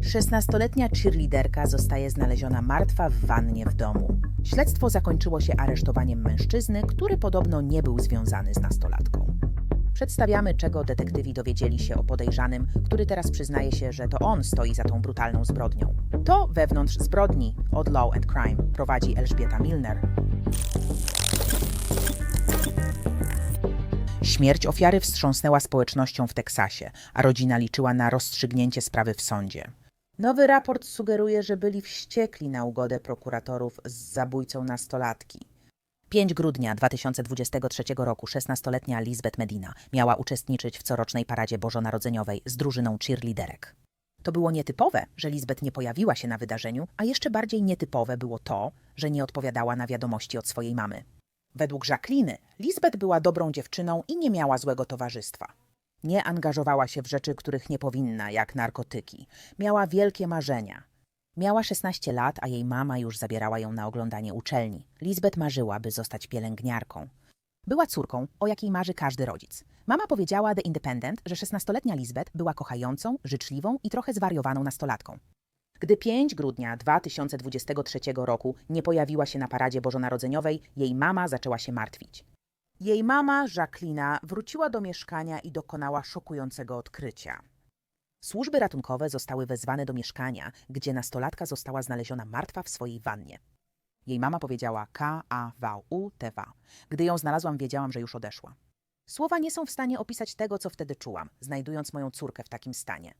16-letnia cheerleaderka zostaje znaleziona martwa w wannie w domu. Śledztwo zakończyło się aresztowaniem mężczyzny, który podobno nie był związany z nastolatką. Przedstawiamy, czego detektywi dowiedzieli się o podejrzanym, który teraz przyznaje się, że to on stoi za tą brutalną zbrodnią. To wewnątrz zbrodni od Law and Crime prowadzi Elżbieta Milner. Śmierć ofiary wstrząsnęła społecznością w Teksasie, a rodzina liczyła na rozstrzygnięcie sprawy w sądzie. Nowy raport sugeruje, że byli wściekli na ugodę prokuratorów z zabójcą nastolatki. 5 grudnia 2023 roku 16-letnia Lisbeth Medina miała uczestniczyć w corocznej paradzie bożonarodzeniowej z drużyną cheerleaderek. To było nietypowe, że Lisbeth nie pojawiła się na wydarzeniu, a jeszcze bardziej nietypowe było to, że nie odpowiadała na wiadomości od swojej mamy. Według Jacqueline, Lisbeth była dobrą dziewczyną i nie miała złego towarzystwa. Nie angażowała się w rzeczy, których nie powinna, jak narkotyki. Miała wielkie marzenia. Miała 16 lat, a jej mama już zabierała ją na oglądanie uczelni. Lisbeth marzyła, by zostać pielęgniarką. Była córką, o jakiej marzy każdy rodzic. Mama powiedziała The Independent, że 16-letnia Lisbeth była kochającą, życzliwą i trochę zwariowaną nastolatką. Gdy 5 grudnia 2023 roku nie pojawiła się na paradzie bożonarodzeniowej, jej mama zaczęła się martwić. Jej mama, Jacqueline, wróciła do mieszkania i dokonała szokującego odkrycia. Służby ratunkowe zostały wezwane do mieszkania, gdzie nastolatka została znaleziona martwa w swojej wannie. Jej mama powiedziała K-A-V-U-T-V. Gdy ją znalazłam, wiedziałam, że już odeszła. Słowa nie są w stanie opisać tego, co wtedy czułam, znajdując moją córkę w takim stanie.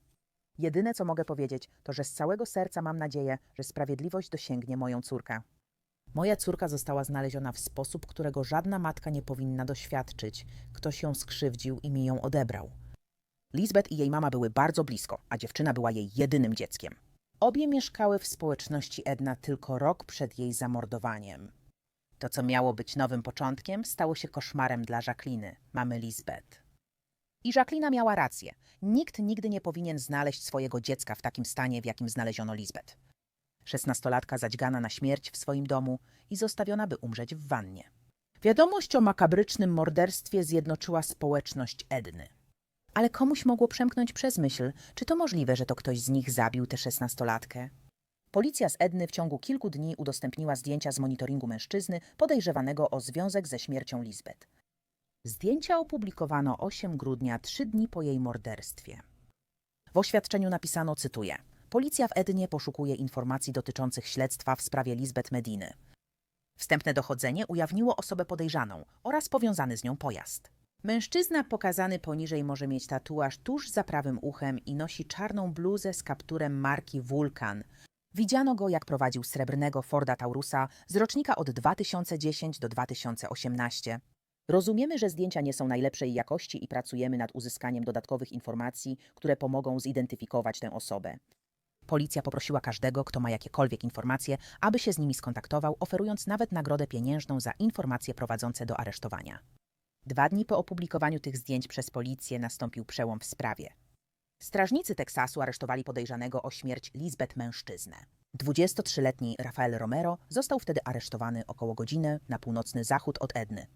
Jedyne, co mogę powiedzieć, to, że z całego serca mam nadzieję, że sprawiedliwość dosięgnie moją córkę. Moja córka została znaleziona w sposób, którego żadna matka nie powinna doświadczyć. Ktoś ją skrzywdził i mi ją odebrał. Lisbeth i jej mama były bardzo blisko, a dziewczyna była jej jedynym dzieckiem. Obie mieszkały w społeczności Edna tylko rok przed jej zamordowaniem. To, co miało być nowym początkiem, stało się koszmarem dla Jacqueline, mamy Lisbeth. I Jacqueline miała rację. Nikt nigdy nie powinien znaleźć swojego dziecka w takim stanie, w jakim znaleziono Lisbeth. Szesnastolatka zadźgana na śmierć w swoim domu i zostawiona, by umrzeć w wannie. Wiadomość o makabrycznym morderstwie zjednoczyła społeczność Edny. Ale komuś mogło przemknąć przez myśl, czy to możliwe, że to ktoś z nich zabił tę szesnastolatkę. Policja z Edny w ciągu kilku dni udostępniła zdjęcia z monitoringu mężczyzny podejrzewanego o związek ze śmiercią Lisbeth. Zdjęcia opublikowano 8 grudnia, trzy dni po jej morderstwie. W oświadczeniu napisano, cytuję, Policja w Ednie poszukuje informacji dotyczących śledztwa w sprawie Lisbeth Mediny. Wstępne dochodzenie ujawniło osobę podejrzaną oraz powiązany z nią pojazd. Mężczyzna pokazany poniżej może mieć tatuaż tuż za prawym uchem i nosi czarną bluzę z kapturem marki Vulcan. Widziano go, jak prowadził srebrnego Forda Taurusa z rocznika od 2010 do 2018. Rozumiemy, że zdjęcia nie są najlepszej jakości i pracujemy nad uzyskaniem dodatkowych informacji, które pomogą zidentyfikować tę osobę. Policja poprosiła każdego, kto ma jakiekolwiek informacje, aby się z nimi skontaktował, oferując nawet nagrodę pieniężną za informacje prowadzące do aresztowania. Dwa dni po opublikowaniu tych zdjęć przez policję nastąpił przełom w sprawie. Strażnicy Teksasu aresztowali podejrzanego o śmierć Lisbeth mężczyznę. 23-letni Rafael Romero został wtedy aresztowany około godziny na północny zachód od Edny.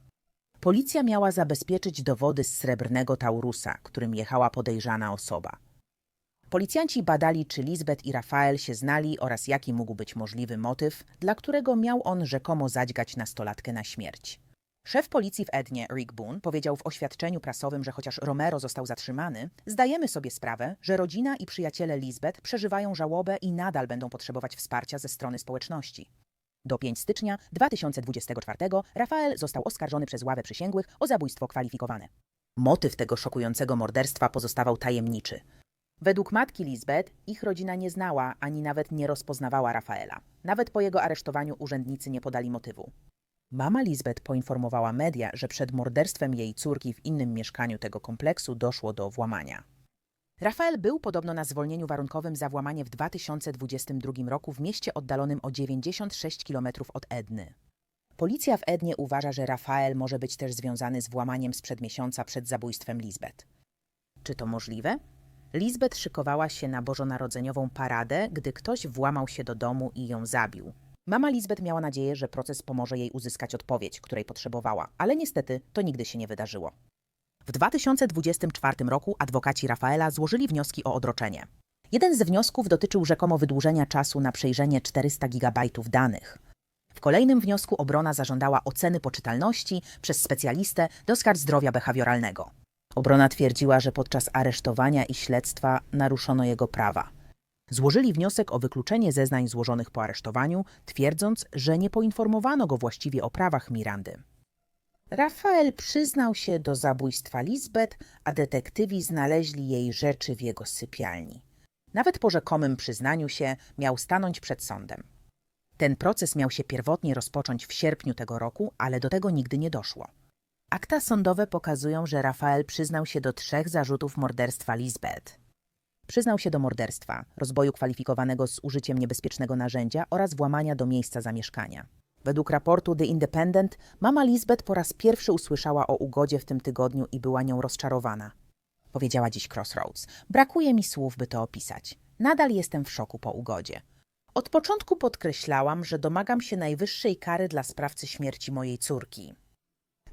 Policja miała zabezpieczyć dowody z srebrnego Taurusa, którym jechała podejrzana osoba. Policjanci badali, czy Lisbeth i Rafael się znali oraz jaki mógł być możliwy motyw, dla którego miał on rzekomo zadźgać nastolatkę na śmierć. Szef policji w Ednie, Rick Boone, powiedział w oświadczeniu prasowym, że chociaż Romero został zatrzymany, zdajemy sobie sprawę, że rodzina i przyjaciele Lisbeth przeżywają żałobę i nadal będą potrzebować wsparcia ze strony społeczności. Do 5 stycznia 2024 Rafael został oskarżony przez ławę przysięgłych o zabójstwo kwalifikowane. Motyw tego szokującego morderstwa pozostawał tajemniczy. Według matki Lisbeth ich rodzina nie znała ani nawet nie rozpoznawała Rafaela. Nawet po jego aresztowaniu urzędnicy nie podali motywu. Mama Lisbeth poinformowała media, że przed morderstwem jej córki w innym mieszkaniu tego kompleksu doszło do włamania. Rafael był podobno na zwolnieniu warunkowym za włamanie w 2022 roku w mieście oddalonym o 96 km od Edny. Policja w Ednie uważa, że Rafael może być też związany z włamaniem sprzed miesiąca przed zabójstwem Lisbeth. Czy to możliwe? Lisbeth szykowała się na bożonarodzeniową paradę, gdy ktoś włamał się do domu i ją zabił. Mama Lisbeth miała nadzieję, że proces pomoże jej uzyskać odpowiedź, której potrzebowała, ale niestety to nigdy się nie wydarzyło. W 2024 roku adwokaci Rafaela złożyli wnioski o odroczenie. Jeden z wniosków dotyczył rzekomo wydłużenia czasu na przejrzenie 400 gigabajtów danych. W kolejnym wniosku obrona zażądała oceny poczytalności przez specjalistę do skarg zdrowia behawioralnego. Obrona twierdziła, że podczas aresztowania i śledztwa naruszono jego prawa. Złożyli wniosek o wykluczenie zeznań złożonych po aresztowaniu, twierdząc, że nie poinformowano go właściwie o prawach Mirandy. Rafael przyznał się do zabójstwa Lisbeth, a detektywi znaleźli jej rzeczy w jego sypialni. Nawet po rzekomym przyznaniu się miał stanąć przed sądem. Ten proces miał się pierwotnie rozpocząć w sierpniu tego roku, ale do tego nigdy nie doszło. Akta sądowe pokazują, że Rafael przyznał się do trzech zarzutów morderstwa Lisbeth. Przyznał się do morderstwa, rozboju kwalifikowanego z użyciem niebezpiecznego narzędzia oraz włamania do miejsca zamieszkania. Według raportu The Independent mama Lisbeth po raz pierwszy usłyszała o ugodzie w tym tygodniu i była nią rozczarowana. Powiedziała dziś Crossroads. Brakuje mi słów, by to opisać. Nadal jestem w szoku po ugodzie. Od początku podkreślałam, że domagam się najwyższej kary dla sprawcy śmierci mojej córki.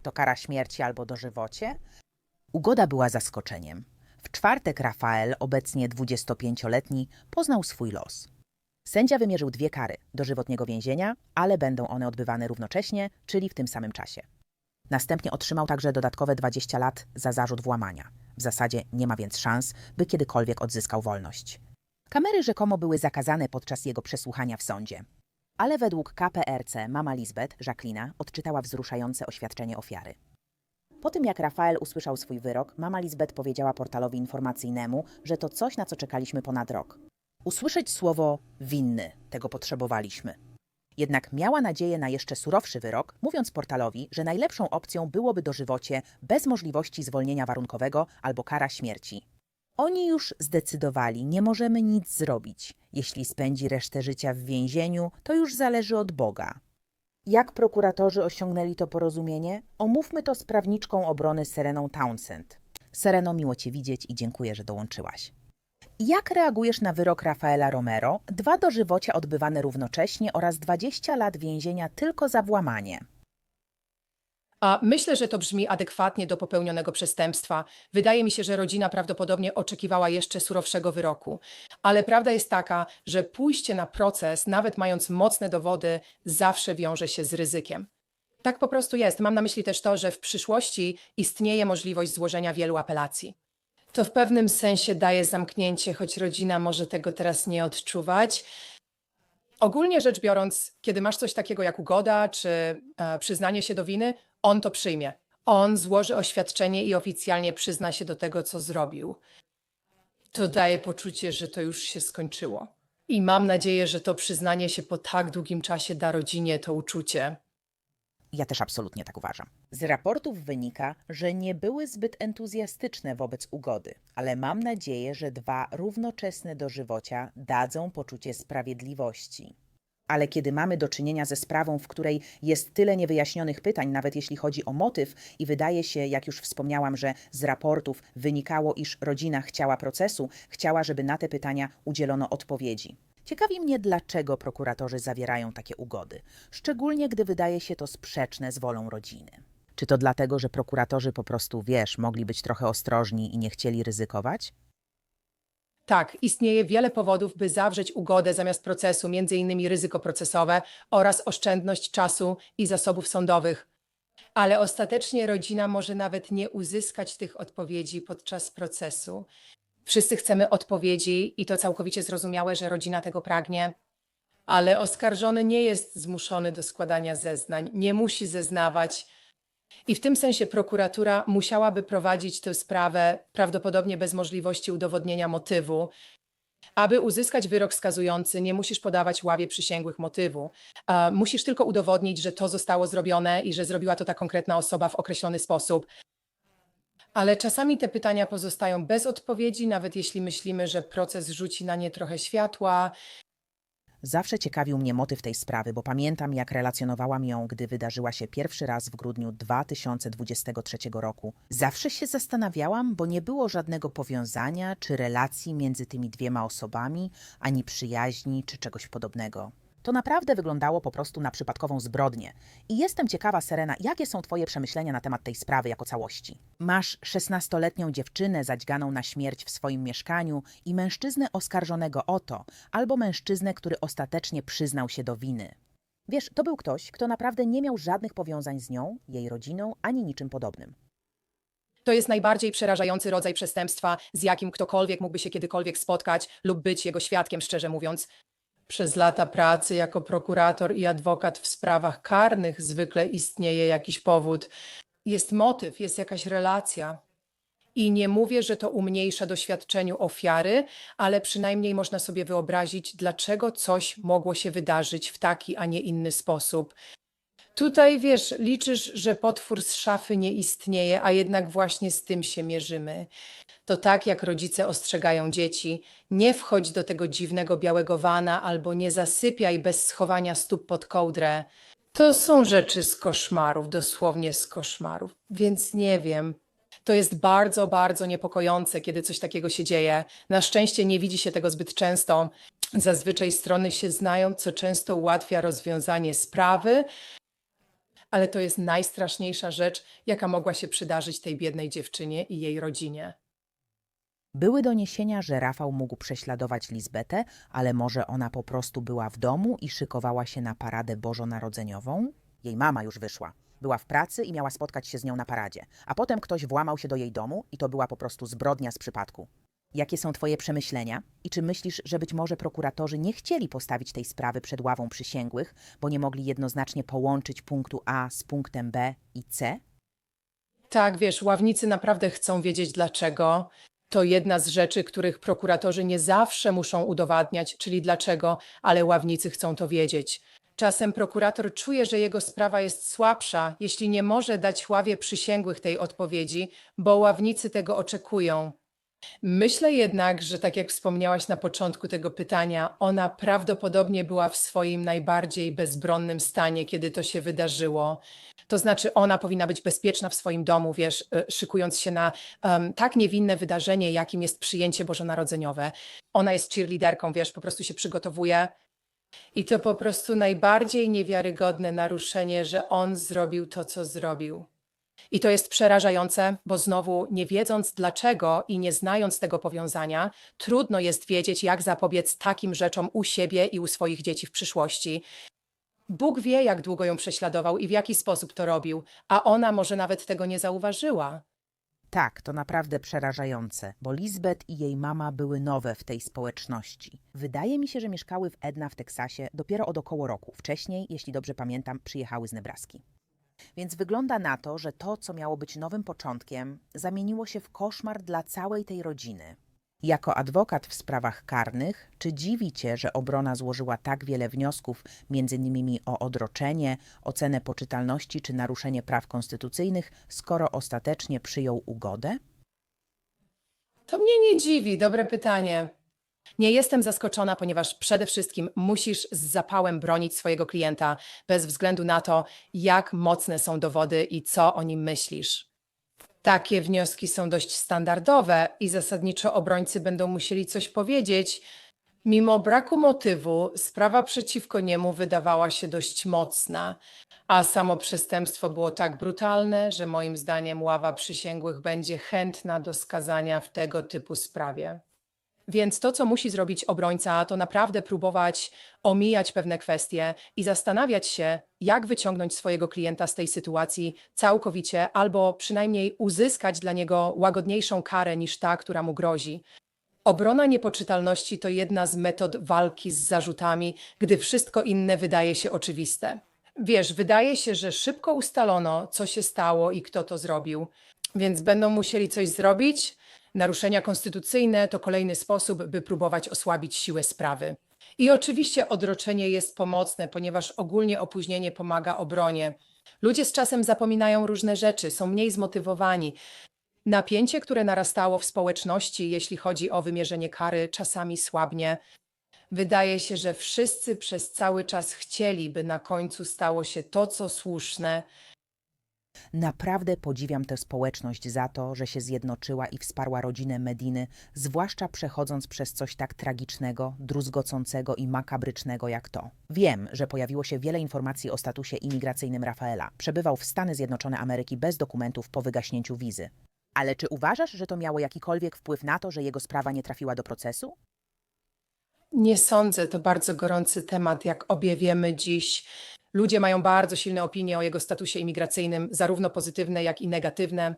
To kara śmierci albo dożywocie? Ugoda była zaskoczeniem. W czwartek Rafael, obecnie 25-letni, poznał swój los. Sędzia wymierzył dwie kary dożywotniego więzienia, ale będą one odbywane równocześnie, czyli w tym samym czasie. Następnie otrzymał także dodatkowe 20 lat za zarzut włamania. W zasadzie nie ma więc szans, by kiedykolwiek odzyskał wolność. Kamery rzekomo były zakazane podczas jego przesłuchania w sądzie. Ale według KPRC mama Lisbeth, Jacqueline, odczytała wzruszające oświadczenie ofiary. Po tym jak Rafael usłyszał swój wyrok, mama Lisbeth powiedziała portalowi informacyjnemu, że to coś, na co czekaliśmy ponad rok. Usłyszeć słowo winny, tego potrzebowaliśmy. Jednak miała nadzieję na jeszcze surowszy wyrok, mówiąc portalowi, że najlepszą opcją byłoby dożywocie bez możliwości zwolnienia warunkowego albo kara śmierci. Oni już zdecydowali, nie możemy nic zrobić. Jeśli spędzi resztę życia w więzieniu, to już zależy od Boga. Jak prokuratorzy osiągnęli to porozumienie? Omówmy to z prawniczką obrony Sereną Townsend. Sereno, miło Cię widzieć i dziękuję, że dołączyłaś. Jak reagujesz na wyrok Rafaela Romero? Dwa dożywocia odbywane równocześnie oraz 20 lat więzienia tylko za włamanie. Myślę, że to brzmi adekwatnie do popełnionego przestępstwa. Wydaje mi się, że rodzina prawdopodobnie oczekiwała jeszcze surowszego wyroku. Ale prawda jest taka, że pójście na proces, nawet mając mocne dowody, zawsze wiąże się z ryzykiem. Tak po prostu jest. Mam na myśli też to, że w przyszłości istnieje możliwość złożenia wielu apelacji. To w pewnym sensie daje zamknięcie, choć rodzina może tego teraz nie odczuwać. Ogólnie rzecz biorąc, kiedy masz coś takiego jak ugoda czy e, przyznanie się do winy, on to przyjmie. On złoży oświadczenie i oficjalnie przyzna się do tego, co zrobił. To daje poczucie, że to już się skończyło. I mam nadzieję, że to przyznanie się po tak długim czasie da rodzinie to uczucie. Ja też absolutnie tak uważam. Z raportów wynika, że nie były zbyt entuzjastyczne wobec ugody, ale mam nadzieję, że dwa równoczesne dożywocia dadzą poczucie sprawiedliwości. Ale kiedy mamy do czynienia ze sprawą, w której jest tyle niewyjaśnionych pytań, nawet jeśli chodzi o motyw, i wydaje się, jak już wspomniałam, że z raportów wynikało, iż rodzina chciała procesu, chciała, żeby na te pytania udzielono odpowiedzi. Ciekawi mnie, dlaczego prokuratorzy zawierają takie ugody, szczególnie gdy wydaje się to sprzeczne z wolą rodziny. Czy to dlatego, że prokuratorzy po prostu, wiesz, mogli być trochę ostrożni i nie chcieli ryzykować? Tak, istnieje wiele powodów, by zawrzeć ugodę zamiast procesu, m.in. ryzyko procesowe oraz oszczędność czasu i zasobów sądowych. Ale ostatecznie rodzina może nawet nie uzyskać tych odpowiedzi podczas procesu. Wszyscy chcemy odpowiedzi i to całkowicie zrozumiałe, że rodzina tego pragnie. Ale oskarżony nie jest zmuszony do składania zeznań, nie musi zeznawać. I w tym sensie prokuratura musiałaby prowadzić tę sprawę prawdopodobnie bez możliwości udowodnienia motywu. Aby uzyskać wyrok skazujący, nie musisz podawać ławie przysięgłych motywu. E, musisz tylko udowodnić, że to zostało zrobione i że zrobiła to ta konkretna osoba w określony sposób. Ale czasami te pytania pozostają bez odpowiedzi, nawet jeśli myślimy, że proces rzuci na nie trochę światła. Zawsze ciekawił mnie motyw tej sprawy, bo pamiętam, jak relacjonowałam ją, gdy wydarzyła się pierwszy raz w grudniu 2023 roku. Zawsze się zastanawiałam, bo nie było żadnego powiązania czy relacji między tymi dwiema osobami, ani przyjaźni czy czegoś podobnego. To naprawdę wyglądało po prostu na przypadkową zbrodnię. I jestem ciekawa, Serena, jakie są Twoje przemyślenia na temat tej sprawy jako całości? Masz 16-letnią dziewczynę zadźganą na śmierć w swoim mieszkaniu i mężczyznę oskarżonego o to, albo mężczyznę, który ostatecznie przyznał się do winy. Wiesz, to był ktoś, kto naprawdę nie miał żadnych powiązań z nią, jej rodziną, ani niczym podobnym. To jest najbardziej przerażający rodzaj przestępstwa, z jakim ktokolwiek mógłby się kiedykolwiek spotkać lub być jego świadkiem, szczerze mówiąc. Przez lata pracy jako prokurator i adwokat w sprawach karnych zwykle istnieje jakiś powód. Jest motyw, jest jakaś relacja. I nie mówię, że to umniejsza doświadczeniu ofiary, ale przynajmniej można sobie wyobrazić, dlaczego coś mogło się wydarzyć w taki, a nie inny sposób. Tutaj wiesz, liczysz, że potwór z szafy nie istnieje, a jednak właśnie z tym się mierzymy. To tak, jak rodzice ostrzegają dzieci: nie wchodź do tego dziwnego białego wana albo nie zasypiaj bez schowania stóp pod kołdrę. To są rzeczy z koszmarów, dosłownie z koszmarów, więc nie wiem. To jest bardzo, bardzo niepokojące, kiedy coś takiego się dzieje. Na szczęście nie widzi się tego zbyt często. Zazwyczaj strony się znają, co często ułatwia rozwiązanie sprawy, ale to jest najstraszniejsza rzecz, jaka mogła się przydarzyć tej biednej dziewczynie i jej rodzinie. Były doniesienia, że Rafał mógł prześladować Lizbetę, ale może ona po prostu była w domu i szykowała się na paradę bożonarodzeniową? Jej mama już wyszła. Była w pracy i miała spotkać się z nią na paradzie, a potem ktoś włamał się do jej domu i to była po prostu zbrodnia z przypadku. Jakie są Twoje przemyślenia i czy myślisz, że być może prokuratorzy nie chcieli postawić tej sprawy przed ławą przysięgłych, bo nie mogli jednoznacznie połączyć punktu A z punktem B i C? Tak, wiesz, ławnicy naprawdę chcą wiedzieć dlaczego. To jedna z rzeczy, których prokuratorzy nie zawsze muszą udowadniać, czyli dlaczego, ale ławnicy chcą to wiedzieć. Czasem prokurator czuje, że jego sprawa jest słabsza, jeśli nie może dać ławie przysięgłych tej odpowiedzi, bo ławnicy tego oczekują. Myślę jednak, że tak jak wspomniałaś na początku tego pytania, ona prawdopodobnie była w swoim najbardziej bezbronnym stanie, kiedy to się wydarzyło. To znaczy, ona powinna być bezpieczna w swoim domu, wiesz, e, szykując się na em, tak niewinne wydarzenie, jakim jest przyjęcie bożonarodzeniowe. Ona jest cheerleaderką, wiesz, po prostu się przygotowuje. I to po prostu najbardziej niewiarygodne naruszenie, że on zrobił to, co zrobił. I to jest przerażające, bo znowu nie wiedząc dlaczego i nie znając tego powiązania, trudno jest wiedzieć, jak zapobiec takim rzeczom u siebie i u swoich dzieci w przyszłości. Bóg wie, jak długo ją prześladował i w jaki sposób to robił, a ona może nawet tego nie zauważyła. Tak, to naprawdę przerażające, bo Lisbeth i jej mama były nowe w tej społeczności. Wydaje mi się, że mieszkały w Edna w Teksasie dopiero od około roku. Wcześniej, jeśli dobrze pamiętam, przyjechały z Nebraski. Więc wygląda na to, że to, co miało być nowym początkiem, zamieniło się w koszmar dla całej tej rodziny. Jako adwokat w sprawach karnych, czy dziwi cię, że obrona złożyła tak wiele wniosków, m.in. o odroczenie, ocenę poczytalności czy naruszenie praw konstytucyjnych, skoro ostatecznie przyjął ugodę? To mnie nie dziwi, dobre pytanie. Nie jestem zaskoczona, ponieważ przede wszystkim musisz z zapałem bronić swojego klienta, bez względu na to, jak mocne są dowody i co o nim myślisz. Takie wnioski są dość standardowe i zasadniczo obrońcy będą musieli coś powiedzieć. Mimo braku motywu, sprawa przeciwko niemu wydawała się dość mocna, a samo przestępstwo było tak brutalne, że moim zdaniem ława przysięgłych będzie chętna do skazania w tego typu sprawie. Więc to, co musi zrobić obrońca, to naprawdę próbować omijać pewne kwestie i zastanawiać się, jak wyciągnąć swojego klienta z tej sytuacji całkowicie, albo przynajmniej uzyskać dla niego łagodniejszą karę niż ta, która mu grozi. Obrona niepoczytalności to jedna z metod walki z zarzutami, gdy wszystko inne wydaje się oczywiste. Wiesz, wydaje się, że szybko ustalono, co się stało i kto to zrobił, więc będą musieli coś zrobić. Naruszenia konstytucyjne to kolejny sposób, by próbować osłabić siłę sprawy. I oczywiście odroczenie jest pomocne, ponieważ ogólnie opóźnienie pomaga obronie. Ludzie z czasem zapominają różne rzeczy, są mniej zmotywowani. Napięcie, które narastało w społeczności, jeśli chodzi o wymierzenie kary, czasami słabnie. Wydaje się, że wszyscy przez cały czas chcieli, by na końcu stało się to, co słuszne, Naprawdę podziwiam tę społeczność za to, że się zjednoczyła i wsparła rodzinę Mediny, zwłaszcza przechodząc przez coś tak tragicznego, druzgocącego i makabrycznego jak to. Wiem, że pojawiło się wiele informacji o statusie imigracyjnym Rafaela. Przebywał w Stany Zjednoczone Ameryki bez dokumentów po wygaśnięciu wizy. Ale czy uważasz, że to miało jakikolwiek wpływ na to, że jego sprawa nie trafiła do procesu? Nie sądzę, to bardzo gorący temat, jak obie wiemy dziś. Ludzie mają bardzo silne opinie o jego statusie imigracyjnym, zarówno pozytywne, jak i negatywne.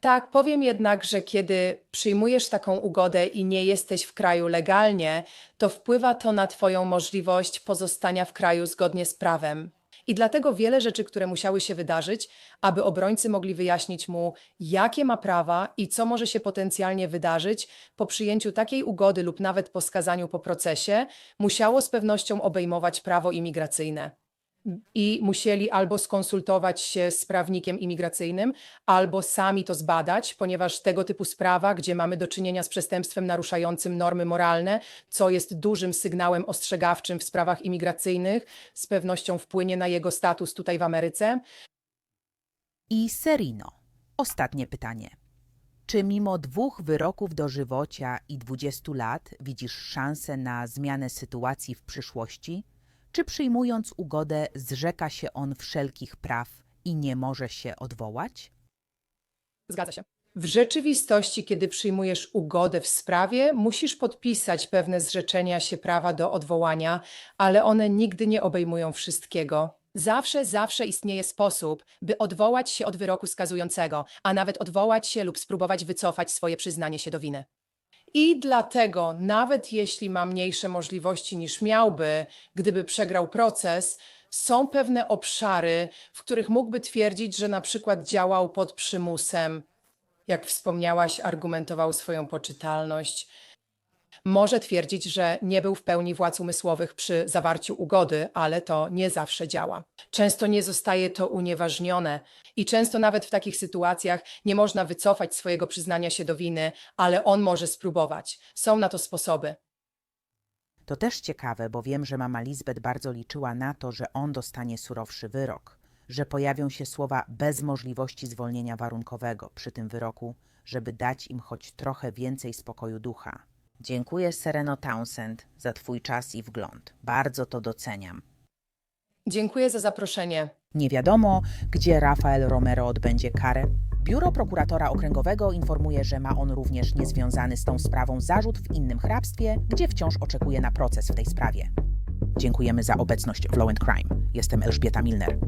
Tak, powiem jednak, że kiedy przyjmujesz taką ugodę i nie jesteś w kraju legalnie, to wpływa to na Twoją możliwość pozostania w kraju zgodnie z prawem. I dlatego wiele rzeczy, które musiały się wydarzyć, aby obrońcy mogli wyjaśnić mu, jakie ma prawa i co może się potencjalnie wydarzyć po przyjęciu takiej ugody lub nawet po skazaniu po procesie, musiało z pewnością obejmować prawo imigracyjne. I musieli albo skonsultować się z prawnikiem imigracyjnym, albo sami to zbadać, ponieważ tego typu sprawa, gdzie mamy do czynienia z przestępstwem naruszającym normy moralne, co jest dużym sygnałem ostrzegawczym w sprawach imigracyjnych, z pewnością wpłynie na jego status tutaj w Ameryce. I Serino. Ostatnie pytanie. Czy mimo dwóch wyroków dożywocia i 20 lat widzisz szansę na zmianę sytuacji w przyszłości? Czy przyjmując ugodę zrzeka się on wszelkich praw i nie może się odwołać? Zgadza się. W rzeczywistości, kiedy przyjmujesz ugodę w sprawie, musisz podpisać pewne zrzeczenia się prawa do odwołania, ale one nigdy nie obejmują wszystkiego. Zawsze, zawsze istnieje sposób, by odwołać się od wyroku skazującego, a nawet odwołać się lub spróbować wycofać swoje przyznanie się do winy. I dlatego, nawet jeśli ma mniejsze możliwości niż miałby, gdyby przegrał proces, są pewne obszary, w których mógłby twierdzić, że na przykład działał pod przymusem. Jak wspomniałaś, argumentował swoją poczytalność. Może twierdzić, że nie był w pełni władz umysłowych przy zawarciu ugody, ale to nie zawsze działa. Często nie zostaje to unieważnione i często nawet w takich sytuacjach nie można wycofać swojego przyznania się do winy, ale on może spróbować. Są na to sposoby. To też ciekawe, bo wiem, że mama Lisbeth bardzo liczyła na to, że on dostanie surowszy wyrok, że pojawią się słowa bez możliwości zwolnienia warunkowego przy tym wyroku, żeby dać im choć trochę więcej spokoju ducha. Dziękuję Sereno Townsend za Twój czas i wgląd. Bardzo to doceniam. Dziękuję za zaproszenie. Nie wiadomo, gdzie Rafael Romero odbędzie karę. Biuro prokuratora okręgowego informuje, że ma on również niezwiązany z tą sprawą zarzut w innym hrabstwie, gdzie wciąż oczekuje na proces w tej sprawie. Dziękujemy za obecność w Law and Crime. Jestem Elżbieta Milner.